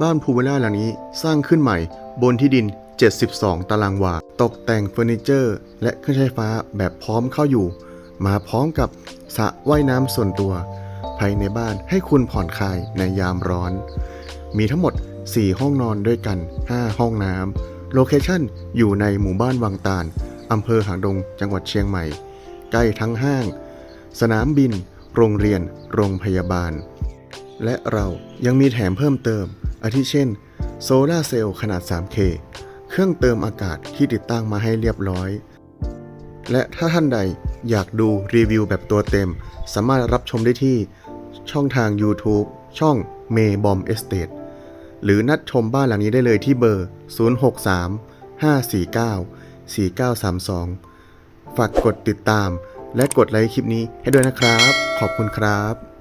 บ้านภูวิลล่าหลังนี้สร้างขึ้นใหม่บนที่ดิน 72 ตารางวา ตกแต่งเฟอร์นิเจอร์ และเครื่องใช้ไฟฟ้าแบบพร้อมเข้าอยู่ มาพร้อมกับสระว่ายน้ำส่วนตัว ภายในบ้านให้คุณผ่อนคลายในยามร้อน มีทั้งหมด 4 ห้องนอนด้วยกัน 5 ห้องน้ำโลเคชั่นอยู่ในหมู่บ้านวังตาลอำเภอหางดงจังหวัดเชียงใหม่ ใกล้ทั้งห้าง สนามบิน โรงเรียน โรงพยาบาล และเรายังมีแถมเพิ่มเติม อาทิเช่นโซลาเซลล์ขนาด 3K เครื่องเติมอากาศที่ติดตั้งมาให้เรียบร้อย และถ้าท่านใดอยากดูรีวิวแบบตัวเต็ม สามารถรับชมได้ที่ช่องทาง YouTube ช่อง Maybom Estate หรือนัดชมบ้านหลังนี้ได้เลยที่เบอร์ 063 549 4932 ฝากกดติดตามและกดไลค์คลิปนี้ให้ด้วยนะครับ ขอบคุณครับ